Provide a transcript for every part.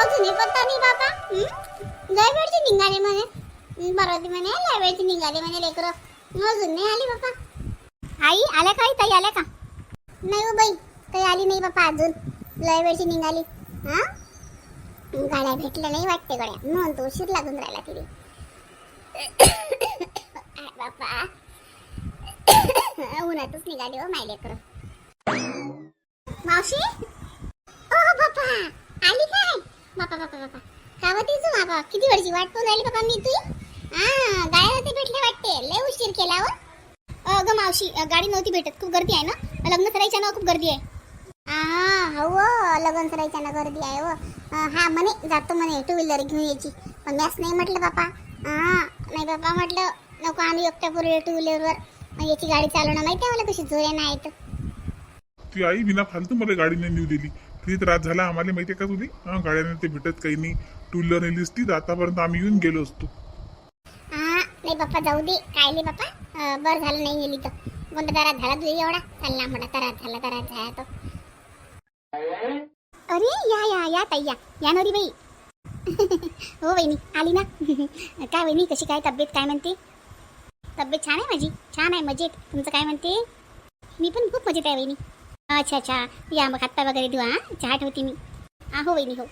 अजूनही पत्ता नाही बाबा. हं? लय वेळची निघाले म्हणे. बरं परवा म्हणे लय वेळची निघाले म्हणे लेकरं. अजून नाही आली बाबा. आई आल्या का ताई आल्या का? नाही हो बाई काही आली नाही बाबा अजून. लय वेळची निघाली. हा? गाड्या भेटल्या नाही वाटते गड्या. म्हणून तो उशीर लागून राहिला तिथे. आय उन्हातच निघाली हो माय लेकरं. मावशी? ओ बापा आली का? बापा बापा बापा. का बापा किती वेळची वाट पाहून राहिली बापा मी तुई हा गाड्या नव्हती भेटले वाटते. लय उशीर केला हो अ ग मावशी गाडी नव्हती भेटत. खूप गर्दी आहे ना? लग्न करायच्या ना खूप गर्दी आहे. हा हो लग्न करायच्या ना गर्दी आहे हो. हा म्हणे जातो म्हणे टू व्हीलर घेऊन यायची. पण मॅच नाही म्हटलं बापा. हा नाही बापा म्हटलं नको आम्ही एकट्या पुढे टू व्हीलरवर याची गाडी चालवणं माहिती आहे मला कशी? जोऱ्या नाही तर ती आई विना फालतू मला गाडीने नेऊ दिली. किती त्रास झाला. आम्हाला माहिती का तुझी? हा गाड्याने ते भेटत काही नाही. टू व्हीलर नेली ती आतापर्यंत आम्ही येऊन गेलो असतो. हा नाही बाप्पा जाऊ दे. काय नाही बाप्पा. बरं झालं नाही गेली तर. कोणता त्रास झाला तुझी एवढा. चालला म्हणा त्रास झाला त्रास झाला तो. अरे या या या ताई या. या नवरी बाई. हो वहिनी आली ना. काय वहिनी कशी काय तब्येत काय म्हणते? तब्येत छान आहे माझी. छान आहे मजेत. तुमचं काय म्हणते? मी पण खूप मजेत आहे वहिनी अच्छा अच्छा. या मग हातपाय वगैरे धुवा हा. चहा ठेवते मी. हा हो वहिनी हो.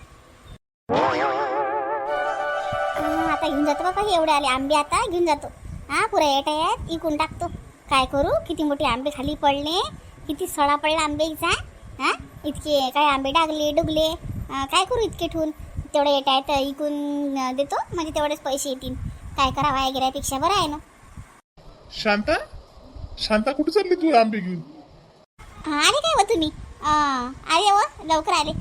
आता घेऊन जातो बाबा एवढे आले आंबे आता घेऊन जातो. हा पुरा येत आहेत इकून टाकतो. काय करू? किती मोठे आंबे खाली पडले. किती सडा पडला आंबेचा हा इतके काय आंबे डागले डुगले. काय करू इतके ठेवून? तेवढे येत आहेत इकून देतो. म्हणजे तेवढेच पैसे येतील. काय करावा आहे बरं आहे ना. शांता? शांता कुठे चालली तू आंबे घेऊन? आले काय व तुम्ही? आले व लवकर आले.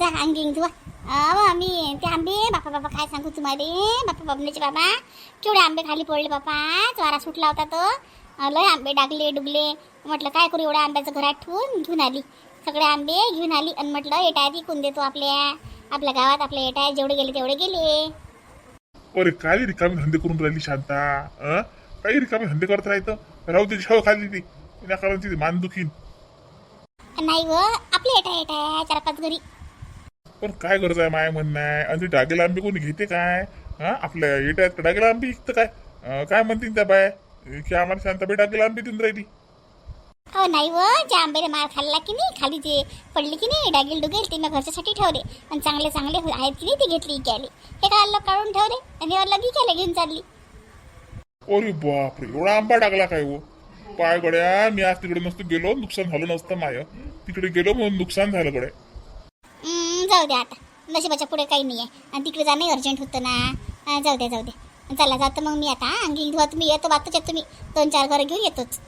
जा अंगी धुवा अ मी ते आंबे बापा बापा काय सांगू तुम्हाला? बापा बबनेचे बाबा केवढे आंबे खाली पडले बापा. ज्वारा सुटला होता तो. लय आंबे डागले डुगले. म्हटलं काय करू एवढ्या आंब्याचं घरात ठेवून घेऊन आली. सगळे आंबे घेऊन आली आणि म्हटलं एटायत विकून देतो आपल्या? आपल्या गावात आपल्या येटाय जेवढे गेले तेवढे गेले. अरे काय रिकामी धंदे करून राहिली शांता? काही रिकामी धंदे करत राहतं राहू दे शाव खाली ती विनाकारण ती मान दुखीन नाही व आपले एटा एटाय चार पाच घरी. पण काय गरज आहे माय म्हणणं आहे? आणि ते डागेला आंबे कोणी घेते काय? हा? आपल्या येट्यात डागेला आंबे विकतं काय? अं, काय म्हणतील त्या बाय? की आम्हाला शांताबाई डागेला आंबे देऊन राहिली. हो नाही व ज्या आंब्याने मार खाल्ला की नाही खाली जे पडले की नाही डागेल डुगेल ते मी घरच्यासाठी ठेवले. आणि चांगले चांगले आहेत की नाही ते घेतली इकायले. हे काय अलग काढून ठेवले? आणि अलग इकायला घेऊन चालली. अरे बापरे एवढा आंबा टाकला काय हो पाय गड्या मी आज तिकडे नसतो गेलो नुकसान झालं नसतं माय. तिकडे गेलो म्हणून नुकसान झालं गड्या. हम्म, जाऊ द्या आता. नशिबाच्या पुढे काही नाही आहे आणि तिकडे जाणं अर्जंट होतं ना. हा, जाऊ द्या जाऊ द्या चला जातो मग मी आता अंगी धुवा तुम्ही. येतो बातच येतो मी. दोन चार घर घेऊन येतोच.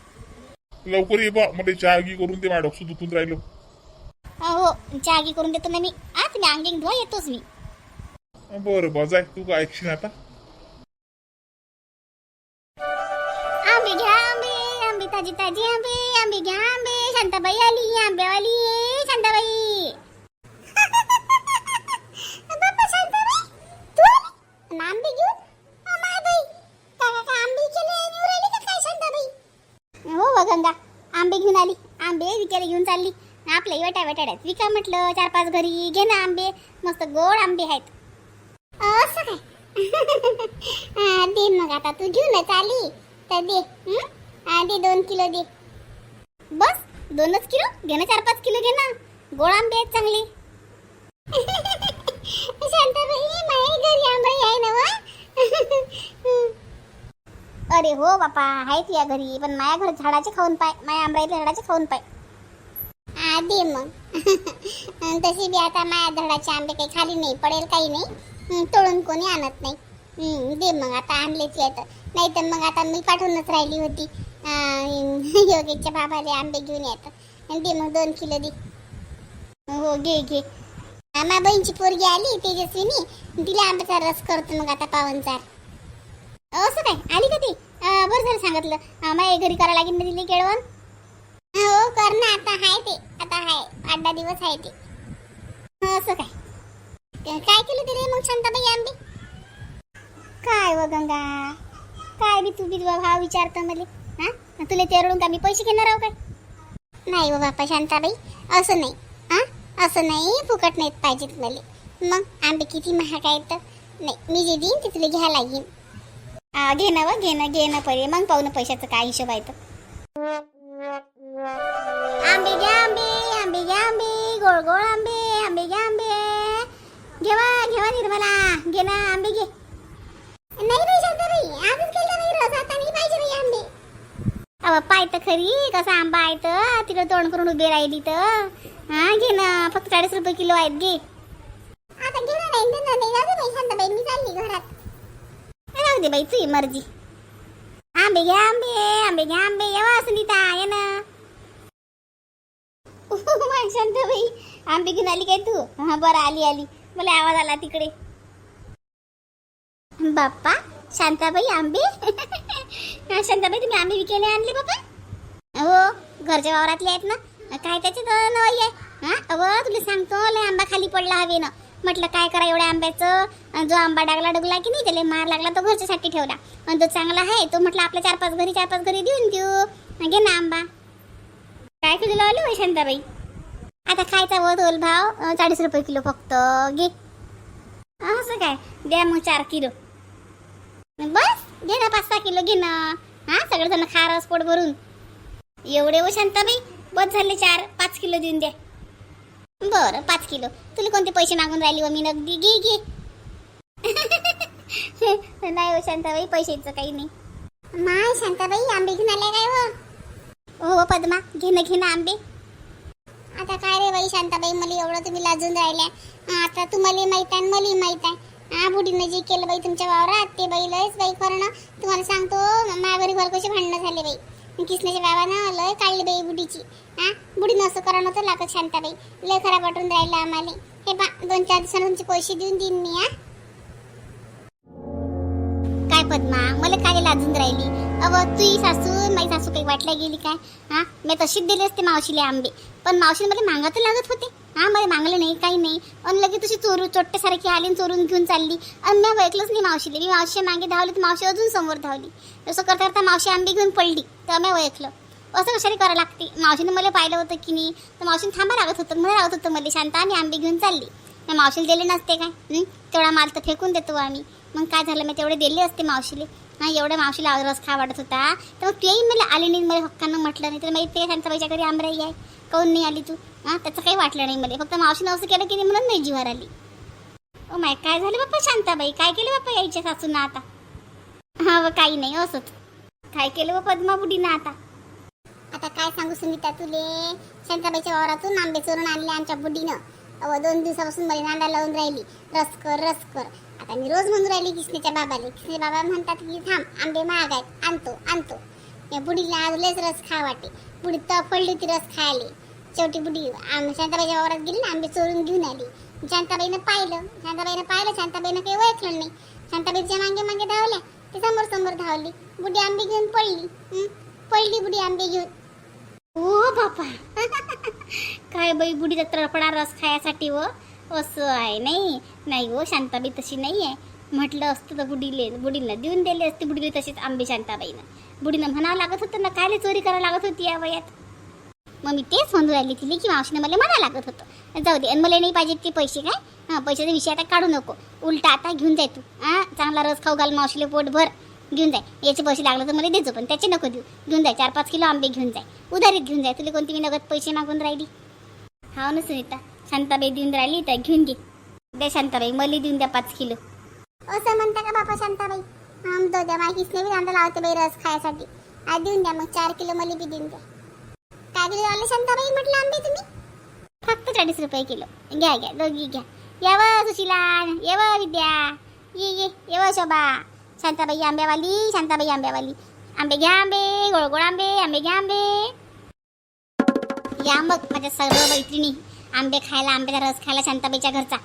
लवकर ये बा. मला चहा गी करून ते माझ्या डोकं दुखून राहिलं. हो. चहा आगी करून देतो ना मी. हा तुम्ही अंगी धुवा येतोच मी. बरं बा जाय. तू काय ऐकशील आता. ताजी ताजी आंबे आंबे घ्या आंबे. शांताबाई आली आंबेवाली ये शांताबाई. शांताबाई तू आंबे घेऊन? काका का आंबे केले का काय शांताबाई? हो व गंगा आंबे घेऊन आली. आंबे विकायला घेऊन चालली. आपल्या वेटा वेटाड्यात विका म्हटलं चार पाच घरी घे ना आंबे. मस्त गोड आंबे आहेत. असं काय? दे मग आता तू घेऊनच आली तर दे. हं? हा, दे दोन किलो दे. बस दोनच किलो? घे ना चार पाच किलो घे ना. गोड आंबे आहेत चांगले. शांताबाई माझ्या घरी आंबे आहे ना वा? अरे हो बापा आहेत या घरी पण माया घर झाडाचे खाऊन पाय माया आंब्याच्या झाडाचे खाऊन पाय. आधी दे मग. तशी बी आता माया झाडाचे आंबे काही खाली नाही पडेल काही नाही. तोडून कोणी आणत नाही. दे मग आता आणलेच येत नाही तर मग आता मी पाठवूनच राहिली होती. योगेशच्या बाबाले आंबे घेऊन येत दे मग दोन किलो दे. हो घे घे. माझ्या बहीणची पोरगी आली तेजस्वीनी. तिला आंब्याचा रस करतो मग आता पावनचार असं काय? आली का ती? बरं झालं सांगितलं. माझ्या घरी करा लागेल ना तिला केळवण? हो कर ना आता आहे ते. आता आहे. आठ दहा दिवस आहे ते. असं काय? काय केलं तिने मग शांताबाई आंबे? काय व गंगा? काय बी तू बी तुझा भाव विचारतो मला. हां? तुला तेरडून का मी पैसे घेणार आहो काय? नाही व बापा शांताबाई असं नाही. हां? असं नाही फुकट नाहीत पाहिजेत मला. मग आंबे किती महाग आहेत तर? नाही मी जे देईन ते तुला घ्या लागेल घेणं व घेणं हो, घेणं पडेल पहिले. मग पाहू ना पैशाचं काय हिशोब आहे तर. आंबे घ्या आंबे आंबे घ्या आंबे गोळ गोळ आंबे आंबे घ्या आंबे. घेवा घेवा निर्मला घे ना आंबे घे. नाही नाही शांताबाई आम्ही केलं नाही रस आता नाही पाहिजे बाई आंबे अव पाय तर खरी कसा आंबा आहे तर. तिकडे तोंड करून उभी राहिली तर. हा घे ना फक्त चाळीस रुपये किलो आहेत घे. आता घे ना नाही देणार नाही बाई शांताबाई मी चालली घरात. राहू दे बाई तुझी मर्जी. आंबे घ्या आंबे आंबे घ्या आंबे येवा सुनीता ये ना. शांताबाई आंबे घेऊन आली काय तू? हा बरं आली आली. मला आवाज आला तिकडे. बाप्पा शांताबाई आंबे. हा, शांताबाई तुम्ही आंबे विकायला आणले बाबा? हो घरच्या वावरातले आहेत ना काय त्याचे तर नवाई आहे. हा अव तुला सांगतो लय आंबा खाली पडला हवे ना म्हटलं काय करा एवढ्या आंब्याचं? जो आंबा डागला डुगला की नाही त्याला मार लागला तो घरच्यासाठी ठेवला. आणि जो चांगला आहे तो म्हटलं आपल्या चार पाच घरी चार पाच घरी देऊन देऊ. घे ना आंबा. काय किलो लावली होय शांताबाई आता खायचा व तोल भाव चाळीस रुपये किलो फक्त. घे. असं काय? द्या मग चार किलो. बस. घे ना पाच सहा किलो घे ना. हा सगळेजण खा रस पोट भरून एवढे व शांताबाई बस झाले चार पाच किलो देऊन द्या. बरं पाच किलो. तुला कोणते पैसे मागून राहिली व हो? मी नगदी. घे घे. नाही हो शांताबाई पैशाचं काही नाही. माय शांताबाई आंबे घेऊन आल्या काय व हो पद्मा. घे ना घे ना आंबे. आता काय रे बाई शांताबाई मला एवढं तुम्ही लाजून राहिल्या. आता तुम्हाला माहीत आहे मला माहीत आहे. हा बुढीनं जे केलं बाई तुमच्या वावरात ते बाई लयच बाई करणं. तुम्हाला सांगतो माघारी घर कसे भांडणं झाले बाई. किसण्याच्या बाबानं लय काढली बाई बुढीची हा बुढीनं असं करा नव्हतं लागत शांताबाई लय खराब वाटून राहिलं आम्हाला. हे बा दोन चार दिवसानं तुमचे पैसे देऊन देईन मी हा. काय पद्मा मला काय लाजून राहिली? अव तुझी सासू माझी सासू काही वाटल्या गेली काय? हा मी तशीच दिली असते मावशीले आंबे. पण मावशीने मला तर लागत होते. हा मला मागलं नाही काही नाही. आणि लगे तुझी चोरू चोट्ट्यासारखी आली आणि चोरून घेऊन चालली. आणि मी ऐकलंच नाही मावशीले. मी मावशी मागे धावली तर मावशी अजून समोर धावली. तसं करता करता मावशी आंबे घेऊन पडली. तर मी ओळखलं असं कशाने करावं लागते? मावशीनं मला पाहिलं होतं की नाही. तर मावशीने थांबा लागत होतं मला लागत होतं मला. शांत आणि आंबे घेऊन चालली. मी मावशीला दिले नसते काय? तेवढा माल तर फेकून देतो आम्ही. मग काय झालं? मी तेवढे दिले असते मावशीले. हा एवढ्या मावशीला रस खा वाटत होता. तर मग तेही मला आली नाही मला हक्कानं म्हटलं नाही. तर माहिती आहे शांताबाईच्या घरी आमराई आहे काऊन नाही आली तू? हां त्याचं काही वाटलं नाही मला. फक्त मावशीनं असं केलं की नाही म्हणून नाही जीवार आली. ओ माय काय झालं बाप्पा शांताबाई? काय केलं बाप्पा यायच्या सासूनं आता? हा व काही नाही असंच. काय केलं व पद्माबुडीनं आता? आता काय सांगू सुनीता तुले? शांताबाईच्या वावरातून आंबे चोरून आणले आमच्या बुडीनं. अव दोन दिवसापासून मला नांदा लावून राहिली. रस कर रस कर. आता मी रोज म्हणून राहिली किसनेच्या बाबाले. किसने बाबा म्हणतात की थांब आंबे महाग आहेत आणतो आणतो. या बुडीला आज लयच रस खा वाटे. बुडी तर पडली होती रस खायला. शेवटी बुडी आम शांताबाईच्या वावरात गेली ना आंबे चोरून घेऊन आली. शांताबाईनं पाहिलं. शांताबाईनं पाहिलं शांताबाईनं काही ओळखलं नाही. शांताबाईच्या मागे मागे धावल्या. ते समोर समोर धावली. बुडी आंबे घेऊन पडली पडली बुडी आंबे घेऊन. ओ बापा काय बाई बुडीचा तळपडा रस खायासाठी व? असं आहे नाही. नाही हो शांताबाई तशी नाही आहे म्हटलं असतं तर बुडीले बुडीला देऊन दिले असते बुडीले तशीच आंबे शांताबाईनं. बुडीनं म्हणावं लागत होतं ना कायले चोरी करायला लागत होती या वयात? मग मी तेच म्हणून राहिली तिली की मावशीनं मला म्हणा लागत होतं. जाऊ दे आणि मला नाही पाहिजे ते पैसे काय? हां पैशाचा विषय आता काढू नको. उलटा आता घेऊन जाय तू. हां चांगला रस खाऊ घाल मावशीले पोट भर घेऊन जाय. याचे पैसे लागले तर मला देजो पण त्याचे नको देऊ. घेऊन जाय चार पाच किलो आंबे घेऊन जाय. उधारीत घेऊन जाय तुला कोणती मी नगद पैसे मागून राहिली. हा ना सुनीता शांताबाई देऊन राहिली तर घेऊन घे. द्या शांताबाई मला देऊन द्या पाच किलो. असं म्हणता का बापा शांताबाई? आमदो द्या माहितीच नाही कांदा लावते बाई रस खायसाठी. आज देऊन द्या मग चार किलो मला बी देऊन द्या. काय किलो आले शांताबाई? म्हटलं आंबे तुम्ही? फक्त चाळीस रुपये किलो. घ्या घ्या दोघी घ्या. यावं सुशिला यावं विद्या. ये ये येव शोभा. शांताबाई आंब्यावाली शांताबाई आंब्यावाली. आंबे घ्या आंबे गोळगोळ आंबे आंबे घ्या आंबे. या मग माझ्या सर्व मैत्रिणी आंबे खायला आंब्याचा रस खायला शांताबाईच्या घरचा.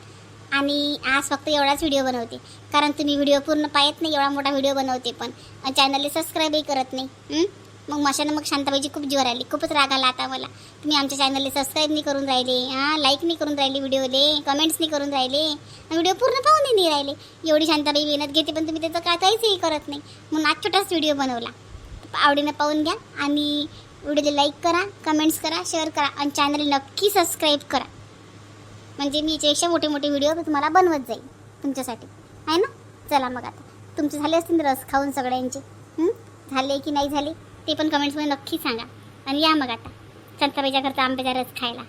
आणि आज फक्त एवढाच व्हिडिओ बनवते. कारण तुम्ही व्हिडिओ पूर्ण पाहत नाही एवढा मोठा व्हिडिओ बनवते पण. चॅनलला सबस्क्राईबही करत नाही. मग मशानं मग शांताबाईची खूप जीवर आली खूपच राग आला आता मला. तुम्ही आमच्या चॅनलला सबस्क्राईब नाही करून राहिले हां? लाईक नाही करून राहिले व्हिडिओले कमेंट्स नाही करून राहिले. व्हिडिओ पूर्ण पाहून नाही राहिले. एवढी शांताबाई मेहनत घेते पण तुम्ही त्याचं काय काहीचही करत नाही. म्हणून आज छोटाच व्हिडिओ बनवला. आवडीनं पाहून घ्या आणि व्हिडिओला लाईक करा कमेंट्स करा शेअर करा आणि चॅनल नक्की सबस्क्राईब करा. म्हणजे मी याच्यापेक्षा मोठे मोठे व्हिडिओ तुम्हाला बनवत जाईल तुमच्यासाठी. आहे ना? चला मग आता. तुमचे झाले असतील रस खाऊन सगळ्यांचे. झाले की नाही झाले? ते पण कमेंट्समध्ये नक्की सांगा. आणि या मग आता. संताबाईच्या घरचा आंबेचा रस खायला.